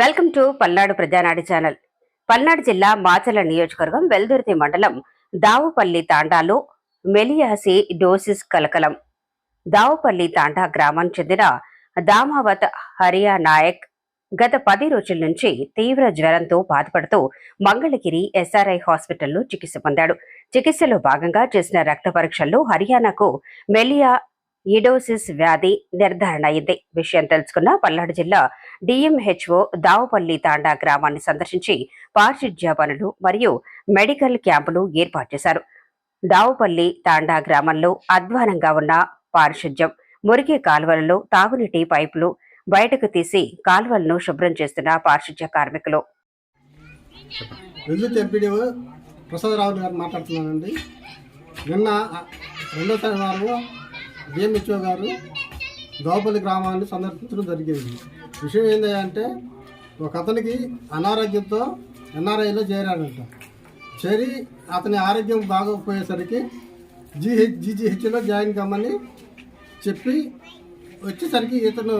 Welcome to Palnadu Prajanadu channel. Palnadu జిల్లా మాచల నియోజకవర్గం వెల్దుర్తి మండలం దావుపల్లి తాండాలో మెలియాసి డోసిస్ కలకలం. దావుపల్లి తాండా గ్రామం చెందిన దామావత్ హరియా నాయక్ గత పది రోజుల నుంచి తీవ్ర జ్వరంతో బాధపడుతూ మంగళగిరి ఎస్ఆర్ఐ హాస్పిటల్లో చికిత్స పొందాడు. చికిత్సలో భాగంగా చేసిన రక్త పరీక్షల్లో హర్యానాకు మెలియా ఇడోసిస్ వ్యాధి నిర్ధారణ అయింది. విషయం తెలుసుకున్న పల్నాడు జిల్లా డిఎంహెచ్ఓ దావపల్లి తాండా గ్రామాన్ని సందర్శించి పారిశుధ్య పనులు మరియు మెడికల్ క్యాంపులు ఏర్పాటు చేశారు. దావుపల్లి తాండా గ్రామంలో అధ్వానంగా ఉన్న పారిశుధ్యం మురికి కాలువలలో తాగునీటి పైపులు బయటకు తీసి కాలువలను శుభ్రం చేస్తున్న పారిశుధ్య కార్మికులు. విద్యుత్ ఎంపీడీఓ ప్రసాదరావు గారు మాట్లాడుతున్నానండి నిన్న రెండో శనివారం డిఎంహెచ్ఓ గారు దోపల్లి గ్రామాన్ని సందర్శించడం జరిగింది. విషయం ఏంటంటే ఒక అతనికి అనారోగ్యంతో ఎన్ఆర్ఐలో చేరాడంట. చేరి అతని ఆరోగ్యం బాగోకపోయేసరికి జీహెచ్ జీజీహెచ్లో జాయిన్ కమ్మని చెప్పి వచ్చేసరికి ఇతను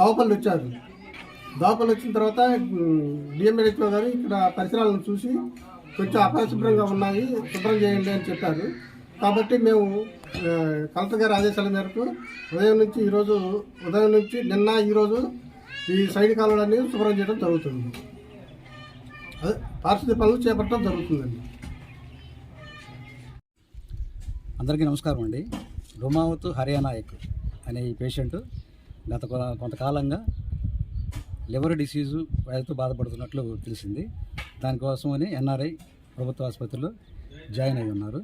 దోపల్లి వచ్చారు దోపలు వచ్చిన తర్వాత డిఎంఎల్హెచ్ఓ గారు ఇక్కడ పరిసరాలను చూసి కొంచెం అపరిశుభ్రంగా ఉన్నాయి శుభ్రం చేయండి అని చెప్పారు. కాబట్టి మేము కలెక్టర్ గారి ఆదేశాల మేరకు ఉదయం నుంచి ఈరోజు ఉదయం నుంచి నిన్న ఈరోజు ఈ సైడ్ కాలువలన్నీ శుభ్రం చేయడం జరుగుతుంది. పారిశుద్ధ్య పనులు చేపట్టడం జరుగుతుందండి. అందరికీ నమస్కారం అండి. రుమావత్ హర్యానాయక్ అనే ఈ పేషెంట్ గత కొంతకాలంగా లివర్ డిసీజు వ్యాధితో బాధపడుతున్నట్లు తెలిసింది. దానికోసమని ఎన్ఆర్ఐ ప్రభుత్వ ఆసుపత్రిలో జాయిన్ అయి ఉన్నారు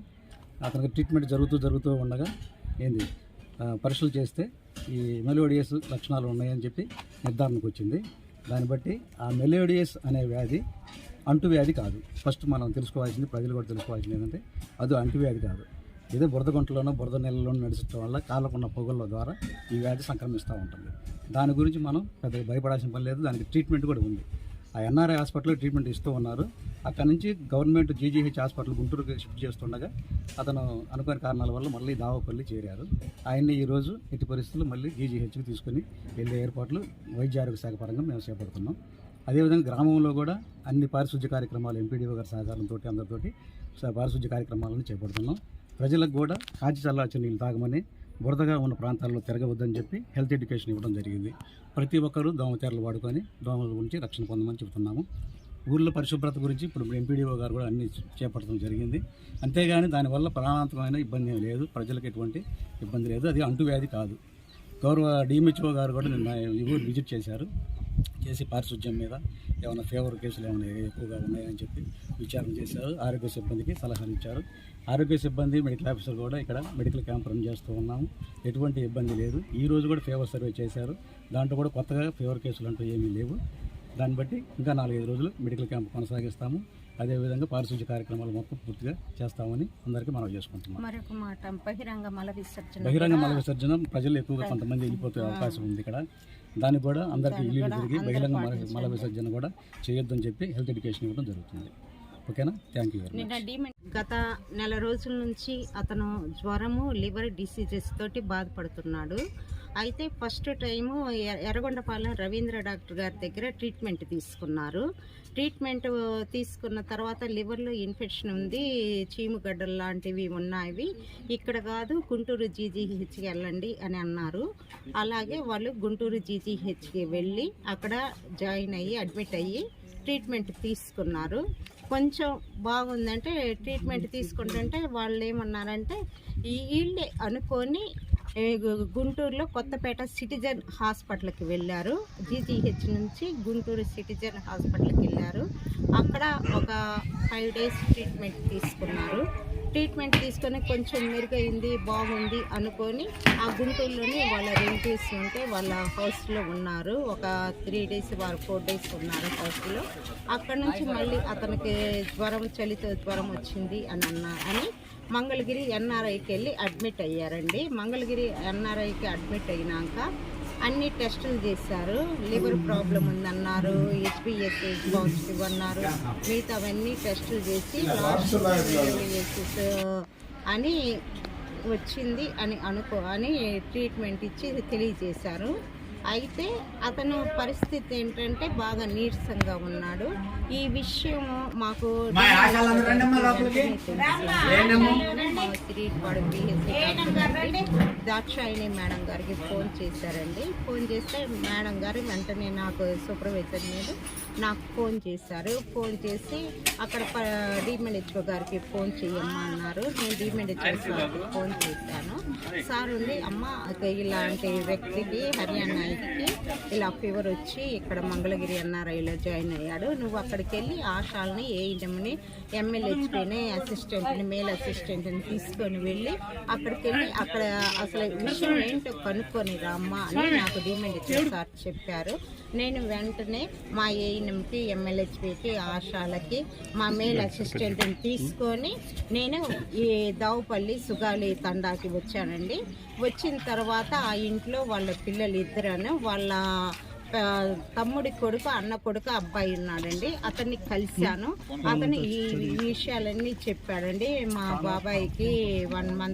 అతనికి ట్రీట్మెంట్ జరుగుతూ జరుగుతూ ఉండగా ఏంది? పరీక్షలు చేస్తే ఈ మెలోడియస్ లక్షణాలు ఉన్నాయని చెప్పి నిర్ధారణకు వచ్చింది. దాన్ని బట్టి ఆ మెలోడియస్ అనే వ్యాధి అంటువ్యాధి కాదు. ఫస్ట్ మనం తెలుసుకోవాల్సింది ప్రజలు కూడా తెలుసుకోవాల్సింది ఏంటంటే అది అంటువ్యాధి కాదు. ఇదే బురద గుంటలోనో బురద నీళ్ళలోనో నడిచడం వల్ల కాళ్ళకున్న పొగల ద్వారా ఈ వ్యాధి సంక్రమిస్తూ ఉంటుంది. దాని గురించి మనం పెద్దగా భయపడాల్సిన పని లేదు. దానికి ట్రీట్మెంట్ కూడా ఉంది. ఆ ఎన్ఆర్ఐ హాస్పిటల్లో ట్రీట్మెంట్ ఇస్తూ ఉన్నారు. అక్కడ నుంచి గవర్నమెంట్ జీజీహెచ్ హాస్పిటల్ గుంటూరుకి షిఫ్ట్ చేస్తుండగా అతను అనుకోని కారణాల వల్ల మళ్ళీ దావపల్లి చేరారు. ఆయన్ని ఈరోజు ఎట్టి పరిస్థితులు మళ్ళీ జీజీహెచ్కి తీసుకుని వెళ్ళే ఏర్పాట్లు వైద్య ఆరోగ్య శాఖ పరంగా మేము చేపడుతున్నాం. అదేవిధంగా గ్రామంలో కూడా అన్ని పారిశుద్ధ్య కార్యక్రమాలు ఎంపీడీఓ గారి సహకారంతో అందరితోటి పారిశుద్ధ్య కార్యక్రమాలను చేపడుతున్నాం. ప్రజలకు కూడా కాచి చల్లార్చిన నీళ్ళు తాగమని బురదగా ఉన్న ప్రాంతాల్లో తిరగవద్దని చెప్పి హెల్త్ ఎడ్యుకేషన్ ఇవ్వడం జరిగింది. ప్రతి ఒక్కరూ దోమతెరలు వాడుకొని దోమల గురించి రక్షణ పొందమని చెబుతున్నాము. ఊళ్ళో పరిశుభ్రత గురించి ఇప్పుడు ఎంపీడీఓ గారు కూడా అన్ని చేపట్టడం జరిగింది. అంతేగాని దానివల్ల ప్రాణాంతకమైన ఇబ్బంది లేదు. ప్రజలకు ఎటువంటి ఇబ్బంది లేదు. అది అంటువ్యాధి కాదు. గౌరవ డిఎంహెచ్ఓ గారు కూడా నిన్న ఈ ఊరు విజిట్ చేశారు. చేసి పారిశుద్ధ్యం మీద ఏమైనా ఫేవర్ కేసులు ఏమైనా ఎక్కువగా ఉన్నాయని చెప్పి విచారణ చేశారు. ఆరోగ్య సిబ్బందికి సలహాలు ఇచ్చారు. ఆరోగ్య సిబ్బంది మెడికల్ ఆఫీసర్ కూడా ఇక్కడ మెడికల్ క్యాంప్ రన్ చేస్తూ ఉన్నాము. ఎటువంటి ఇబ్బంది లేదు. ఈ రోజు కూడా ఫేవర్ సర్వే చేశారు. దాంట్లో కూడా కొత్తగా ఫేవర్ కేసులు అంటూ ఏమీ లేవు. దాన్ని బట్టి ఇంకా నాలుగైదు రోజులు మెడికల్ క్యాంప్ కొనసాగిస్తాము. అదేవిధంగా పారిశుధ్య కార్యక్రమాలు మొత్తం పూర్తిగా చేస్తామని అందరికీ మనం చేసుకుంటున్నాం. మరొక మాట బహిరంగ మల విసర్జన బహిరంగ మల విసర్జన ప్రజలు ఎక్కువగా కొంతమంది వెళ్ళిపోతే అవకాశం ఉంది ఇక్కడ. దానికి కూడా అందరికీ ఇల్లు తిరిగి బహిరంగ మల విసర్జన కూడా చేయొద్దని చెప్పి హెల్త్ ఎడ్యుకేషన్ ఇవ్వడం జరుగుతుంది. ఓకేనా? థ్యాంక్ యూ గత నెల రోజుల నుంచి అతను జ్వరము లివర్ డిసీజెస్ తోటి బాధపడుతున్నాడు. అయితే first time Yerragondapalem Ravindra doctor గారి దగ్గర ట్రీట్మెంట్ తీసుకున్నారు. ట్రీట్మెంట్ తీసుకున్న తర్వాత లివర్లో ఇన్ఫెక్షన్ ఉంది చీముగడ్డలు లాంటివి ఉన్నాయి ఇక్కడ కాదు గుంటూరు జీజీహెచ్కి వెళ్ళండి అని అన్నారు. అలాగే వాళ్ళు గుంటూరు జీజీహెచ్కి వెళ్ళి అక్కడ జాయిన్ అయ్యి అడ్మిట్ అయ్యి ట్రీట్మెంట్ తీసుకున్నారు. కొంచెం బాగుందంటే ట్రీట్మెంట్ తీసుకుంటుంటే వాళ్ళు ఏమన్నారంటే ఈ వీళ్ళే అనుకొని గుంటూరులో కొత్తపేట సిటిజన్ హాస్పిటల్కి వెళ్ళారు. జీజీహెచ్ నుంచి గుంటూరు సిటిజన్ హాస్పిటల్కి వెళ్ళారు. అక్కడ ఒక ఫైవ్ డేస్ ట్రీట్మెంట్ తీసుకున్నారు. ట్రీట్మెంట్ తీసుకొని కొంచెం మెరుగైంది బాగుంది అనుకొని ఆ గుంటూరులోనే వాళ్ళ రిలేటివ్స్ ఉంటే వాళ్ళ హౌస్లో ఉన్నారు. ఒక త్రీ డేస్ వారు ఫోర్ డేస్ ఉన్నారు హౌస్లో అక్కడ నుంచి మళ్ళీ అతనికి జ్వరం చలితో జ్వరం వచ్చింది అని అన్న అని మంగళగిరి ఎన్ఆర్ఐకి వెళ్ళి అడ్మిట్ అయ్యారండి. మంగళగిరి ఎన్ఆర్ఐకి అడ్మిట్ అయినాక అన్ని టెస్టులు చేశారు. లివర్ ప్రాబ్లం ఉందన్నారు హెచ్బిఎస్ఎస్ పాజిటివ్ అన్నారు. మిగతావన్నీ టెస్టులు చేసి లాస్ట్ అని వచ్చింది అని అనుకో అని ట్రీట్మెంట్ ఇచ్చి తెలియజేశారు. అయితే అతను పరిస్థితి ఏంటంటే బాగా నీరసంగా ఉన్నాడు. ఈ విషయం మాకు దాక్షాయిని మేడం గారికి ఫోన్ చేశారండి. ఫోన్ చేస్తే మేడం గారు వెంటనే నాకు సూపర్వైజర్ మీద నాకు ఫోన్ చేశారు. ఫోన్ చేసి అక్కడ డిమెండ్హెచ్ఓ గారికి ఫోన్ చేయమ్మా అన్నారు. నేను డిమెండ్హెచ్ఓ గారికి ఫోన్ చేశాను. సార్ ఉండి అమ్మ ఇలాంటి వ్యక్తికి హర్యానాకి ఇలా ఫీవర్ వచ్చి ఇక్కడ మంగళగిరి ఎన్ఆర్ఐలో జాయిన్ అయ్యాడు. నువ్వు అక్కడికి వెళ్ళి ఆశాలని ఏఎన్ఎంని ఎమ్మెల్యేని అసిస్టెంట్ని మేల్ అసిస్టెంట్ని తీసుకొని వెళ్ళి అక్కడికి వెళ్ళి అక్కడ అసలు విషయం ఏంటో కనుక్కొని రామ్మా అని నాకు డిమెండ్ సార్ చెప్పారు. నేను వెంటనే మా ఏఎన్ఎంకి ఎమ్మెల్యేకి ఆశాలకి మా మేల్ అసిస్టెంట్ని తీసుకొని నేను ఈ దావుపల్లి సుగాలి తండాకి వచ్చానండి. వచ్చిన తర్వాత ఆ ఇంట్లో వాళ్ళ పిల్లలు ఇద్దరను వాళ్ళ తమ్ముడి కొడుకు అన్న కొడుకు అబ్బాయి ఉన్నాడండి. అతన్ని కలిశాను. అతను ఈ ఈ విషయాలన్నీ చెప్పాడండి. మా బాబాయికి వన్ మంత్